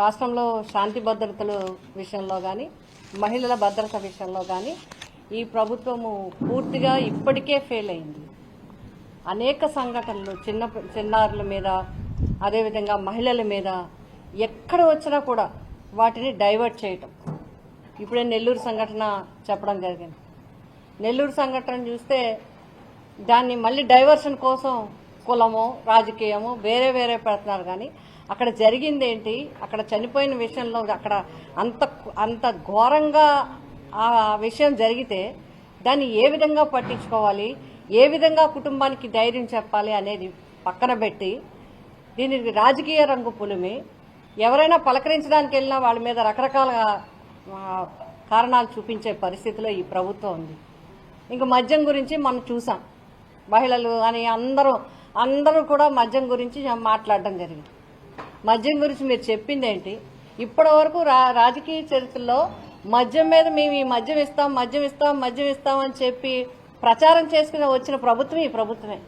రాష్ట్రంలో శాంతి భద్రతల విషయంలో కానీ మహిళల భద్రత విషయంలో కానీ ఈ ప్రభుత్వము పూర్తిగా ఇప్పటికే ఫెయిల్ అయింది. అనేక సంఘటనలు చిన్న చిన్నారుల మీద అదేవిధంగా మహిళల మీద ఎక్కడ వచ్చినా కూడా వాటిని డైవర్ట్ చేయటం. ఇప్పుడే నెల్లూరు సంఘటన చెప్పడం జరిగింది. నెల్లూరు సంఘటన చూస్తే దాన్ని మళ్ళీ డైవర్షన్ కోసం కులము రాజకీయము వేరే వేరే పెడుతున్నారు కానీ అక్కడ జరిగింది ఏంటి అక్కడ చనిపోయిన విషయంలో అక్కడ అంత అంత ఘోరంగా ఆ విషయం జరిగితే దాన్ని ఏ విధంగా పట్టించుకోవాలి? ఏ విధంగా కుటుంబానికి ధైర్యం చెప్పాలి అనేది పక్కన పెట్టి దీనికి రాజకీయ రంగు పులిమి ఎవరైనా పలకరించడానికి వెళ్ళినా వాళ్ళ మీద రకరకాల కారణాలు చూపించే పరిస్థితిలో ఈ ప్రభుత్వం ఉంది. ఇంకా మద్యం గురించి మనం చూసాం. మహిళలు అని అందరూ అందరూ కూడా మద్యం గురించి మాట్లాడడం జరిగింది. మద్యం గురించి మీరు చెప్పింది ఏంటి ఇప్పటి వరకు రా రాజకీయ చరిత్రలో మద్యం మీద మేము ఈ మద్యం ఇస్తాం మద్యం ఇస్తాం మద్యం ఇస్తాం అని చెప్పి ప్రచారం చేసుకుని వచ్చిన ప్రభుత్వం ఈ ప్రభుత్వమే.